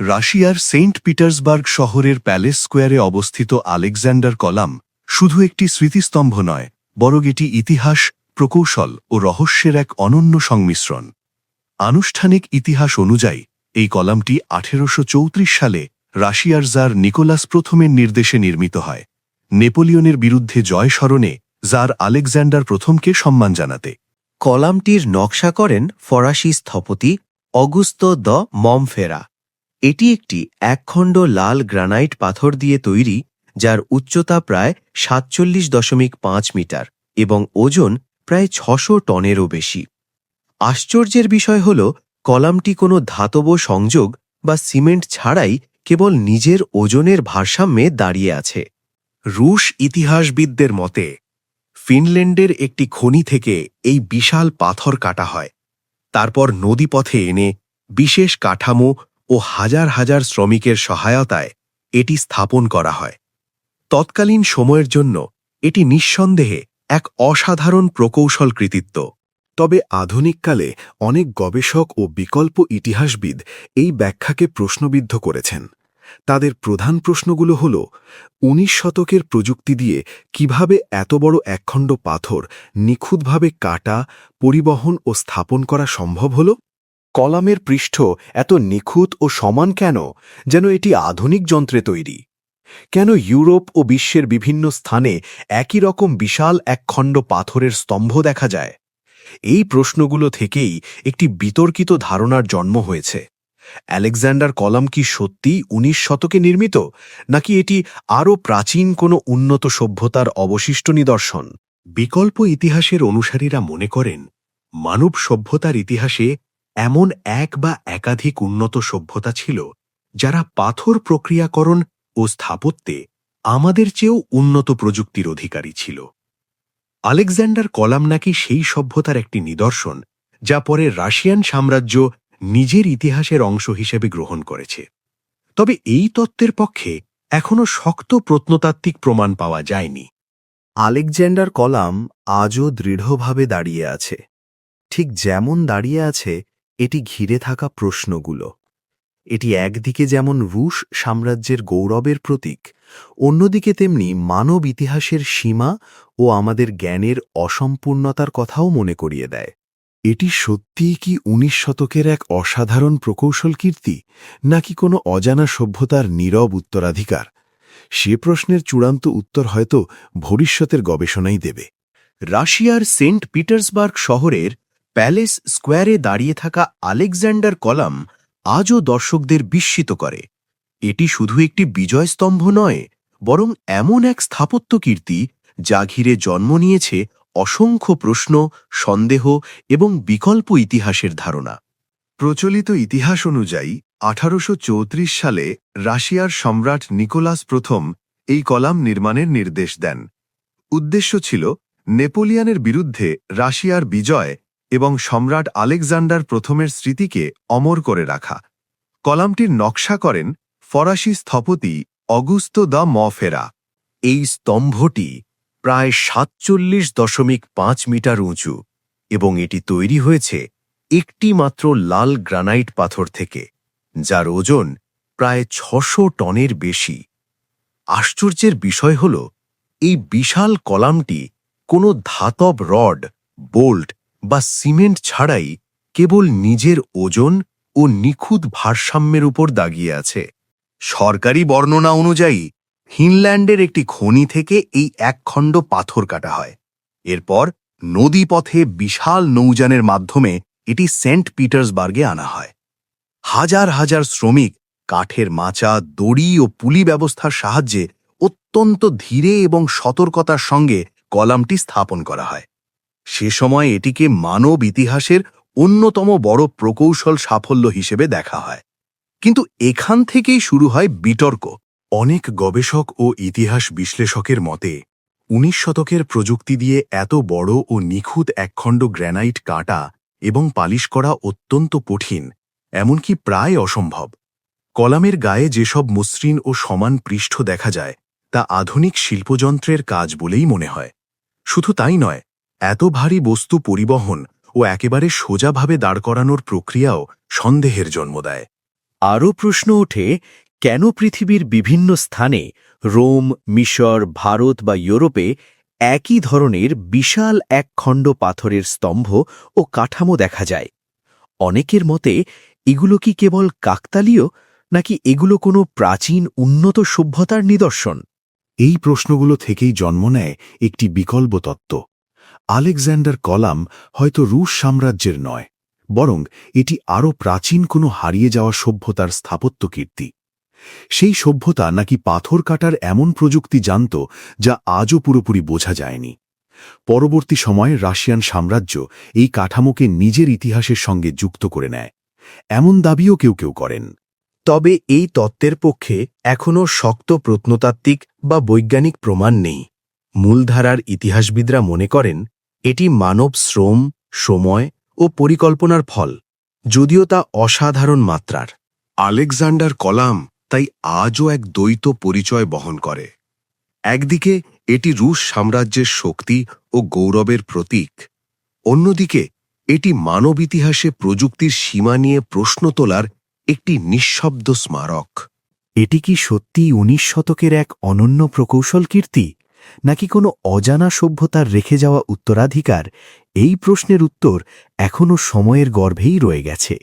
রাশিয়ার Saint Petersburg শহরের palace স্কোয়ারে অবস্থিত আলেকজান্ডার কলাম শুধু একটি স্মৃতিস্তম্ভ নয়, বরং এটি ইতিহাস, প্রকৌশল ও রহস্যের এক অনন্য সংমিশ্রণ। আনুষ্ঠানিক ইতিহাস অনুযায়ী, এই কলামটি আঠেরোশো চৌত্রিশ সালে রাশিয়ার জার নিকোলাস প্রথমের নির্দেশে নির্মিত হয়। নেপোলিয়নের বিরুদ্ধে জয় স্মরণে জার আলেকজান্ডার প্রথমকে সম্মান জানাতে। কলামটির নকশা করেন ফরাসি স্থপতি অগুস্তো দ মমফেরা। এটি একটি একখণ্ড লাল গ্রানাইট পাথর দিয়ে তৈরি, যার উচ্চতা প্রায় সাতচল্লিশ দশমিক পাঁচ মিটার এবং ওজন প্রায় ছশো টনেরও বেশি। আশ্চর্যের বিষয় হল, কলামটি কোনো ধাতব সংযোগ বা সিমেন্ট ছাড়াই কেবল নিজের ওজনের ভারসাম্যে দাঁড়িয়ে আছে। রুশ ইতিহাসবিদদের মতে, ফিনল্যান্ডের একটি খনি থেকে এই বিশাল পাথর কাটা হয়। তারপর নদীপথে এনে বিশেষ কাঠামো ও হাজার হাজার শ্রমিকের সহায়তায় এটি স্থাপন করা হয়। তৎকালীন সময়ের জন্য এটি নিঃসন্দেহে এক অসাধারণ প্রকৌশল কৃতিত্ব তবে আধুনিককালে অনেক গবেষক ও বিকল্প ইতিহাসবিদ এই ব্যাখ্যাকে প্রশ্নবিদ্ধ করেছেন। তাদের প্রধান প্রশ্নগুলো হল, উনিশ শতকের প্রযুক্তি দিয়ে কীভাবে এত বড় একখণ্ড পাথর নিখুঁতভাবে কাটা, পরিবহন ও স্থাপন করা সম্ভব হল? কলামের পৃষ্ঠ এত নিখুঁত ও সমান কেন, যেন এটি আধুনিক যন্ত্রে তৈরি? কেন ইউরোপ ও বিশ্বের বিভিন্ন স্থানে একই রকম বিশাল একখণ্ড পাথরের স্তম্ভ দেখা যায়? এই প্রশ্নগুলো থেকেই একটি বিতর্কিত ধারণার জন্ম হয়েছে। আলেকজান্ডার কলাম কি সত্যি উনিশ শতকে নির্মিত, নাকি এটি আরও প্রাচীন কোনো উন্নত সভ্যতার অবশিষ্ট নিদর্শন? বিকল্প ইতিহাসের অনুসারীরা মনে করেন, মানব সভ্যতার ইতিহাসে এমন এক বা একাধিক উন্নত সভ্যতা ছিল, যারা পাথর প্রক্রিয়াকরণ ও স্থাপত্যে আমাদের চেয়েও উন্নত প্রযুক্তির অধিকারী ছিল। আলেকজান্ডার কলাম নাকি সেই সভ্যতার একটি নিদর্শন, যা পরে রাশিয়ান সাম্রাজ্য নিজের ইতিহাসের অংশ হিসেবে গ্রহণ করেছে। তবে এই তত্ত্বের পক্ষে এখনও শক্ত প্রত্নতাত্ত্বিক প্রমাণ পাওয়া যায়নি। আলেকজান্ডার কলাম আজও দৃঢ়ভাবে দাঁড়িয়ে আছে। ঠিক যেমন দাঁড়িয়ে আছে এটি ঘিরে থাকা প্রশ্নগুলো। এটি একদিকে যেমন রুশ সাম্রাজ্যের গৌরবের প্রতীক, অন্যদিকে তেমনি মানব ইতিহাসের সীমা ও আমাদের জ্ঞানের অসম্পূর্ণতার কথাও মনে করিয়ে দেয়। এটি সত্যিই কি উনিশ শতকের এক অসাধারণ প্রকৌশল কীর্তি, নাকি কোনো অজানা সভ্যতার নীরব উত্তরাধিকার? সে প্রশ্নের চূড়ান্ত উত্তর হয়তো ভবিষ্যতের গবেষণাই দেবে। রাশিয়ার সেন্ট পিটার্সবার্গ শহরের প্যালেস স্কোয়ারে দাঁড়িয়ে থাকা আলেকজান্ডার কলাম আজও দর্শকদের বিস্মিত করে। এটি শুধু একটি বিজয়স্তম্ভ নয়, বরং এমন এক স্থাপত্য কীর্তি যা ঘিরে জন্ম নিয়েছে অসংখ্য প্রশ্ন, সন্দেহ এবং বিকল্প ইতিহাসের ধারণা। প্রচলিত ইতিহাস অনুযায়ী, আঠারোশ চৌত্রিশ সালে রাশিয়ার সম্রাট নিকোলাস প্রথম এই কলাম নির্মাণের নির্দেশ দেন। উদ্দেশ্য ছিল নেপোলিয়ানের বিরুদ্ধে রাশিয়ার বিজয় এবং সম্রাট আলেকজান্ডার প্রথমের স্মৃতিকে অমর করে রাখা। কলামটির নকশা করেন ফরাসি স্থপতি অগুস্ত দ্য মফেরা। এই স্তম্ভটি প্রায় সাতচল্লিশ দশমিক পাঁচ মিটার উঁচু এবং এটি তৈরি হয়েছে একটি মাত্র লাল গ্রানাইট পাথর থেকে, যার ওজন প্রায় ছশো টনের বেশি। আশ্চর্যের বিষয় হল, এই বিশাল কলামটি কোনো ধাতব রড, বোল্ট বা সিমেন্ট ছাড়াই কেবল নিজের ওজন ও নিখুঁত ভারসাম্যের উপর দাগিয়ে আছে। সরকারি বর্ণনা অনুযায়ী, ফিনল্যান্ডের একটি খনি থেকে এই একখণ্ড পাথর কাটা হয়। এরপর নদীপথে বিশাল নৌযানের মাধ্যমে এটি সেন্ট পিটার্সবার্গে আনা হয়। হাজার হাজার শ্রমিক কাঠের মাচা, দড়ি ও পুলি ব্যবস্থার সাহায্যে অত্যন্ত ধীরে এবং সতর্কতার সঙ্গে কলামটি স্থাপন করা হয়। সে সময় এটিকে মানব ইতিহাসের অন্যতম বড় প্রকৌশল সাফল্য হিসেবে দেখা হয়। কিন্তু এখান থেকেই শুরু হয় বিতর্ক। অনেক গবেষক ও ইতিহাস বিশ্লেষকের মতে, উনিশ শতকের প্রযুক্তি দিয়ে এত বড় ও নিখুঁত একখণ্ড গ্র্যানাইট কাটা এবং পালিশ করা অত্যন্ত কঠিন, এমনকি প্রায় অসম্ভব। কলামের গায়ে যেসব মসৃণ ও সমান পৃষ্ঠ দেখা যায়, তা আধুনিক শিল্পযন্ত্রের কাজ বলেই মনে হয়। শুধু তাই নয় এত ভারী বস্তু পরিবহন ও একেবারে সোজাভাবে দাঁড় করানোর প্রক্রিয়াও সন্দেহের জন্ম দেয়। আরও প্রশ্ন ওঠে, কেন পৃথিবীর বিভিন্ন স্থানে রোম, মিশর, ভারত বা ইউরোপে একই ধরনের বিশাল এক খণ্ড পাথরের স্তম্ভ ও কাঠামো দেখা যায়? অনেকের মতে, এগুলো কি কেবল কাকতালীয়, নাকি এগুলো কোনো প্রাচীন উন্নত সভ্যতার নিদর্শন? এই প্রশ্নগুলো থেকেই জন্ম নেয় একটি বিকল্প তত্ত্ব। আলেকজান্ডার কলাম হয়তো রুশ সাম্রাজ্যের নয়, বরং এটি আরও প্রাচীন কোনো হারিয়ে যাওয়া সভ্যতার স্থাপত্য কীর্তি। সেই সভ্যতা নাকি পাথর কাটার এমন প্রযুক্তি জানত যা আজও পুরোপুরি বোঝা যায়নি। পরবর্তী সময়ে রাশিয়ান সাম্রাজ্য এই কাঠামোকে নিজের ইতিহাসের সঙ্গে যুক্ত করে নেয়, এমন দাবিও কেউ কেউ করেন। তবে এই তত্ত্বের পক্ষে এখনও শক্ত প্রত্নতাত্ত্বিক বা বৈজ্ঞানিক প্রমাণ নেই। মূলধারার ইতিহাসবিদরা মনে করেন এটি মানব শ্রম, সময় ও পরিকল্পনার ফল, যদিও তা অসাধারণ মাত্রার। আলেকজান্ডার কলাম তাই আজও এক দ্বৈত পরিচয় বহন করে। একদিকে এটি রুশ সাম্রাজ্যের শক্তি ও গৌরবের প্রতীক, অন্যদিকে এটি মানব ইতিহাসে প্রযুক্তির সীমা নিয়ে প্রশ্ন তোলার একটি নিঃশব্দ স্মারক। এটি কি সত্যিই উনিশ শতকের এক অনন্য প্রকৌশল কীর্তি? নাকি কোনো অজানা সভ্যতার রেখে যাওয়া উত্তরাধিকার? এই প্রশ্নের উত্তর এখনও সময়ের গর্ভেই রয়ে গেছে।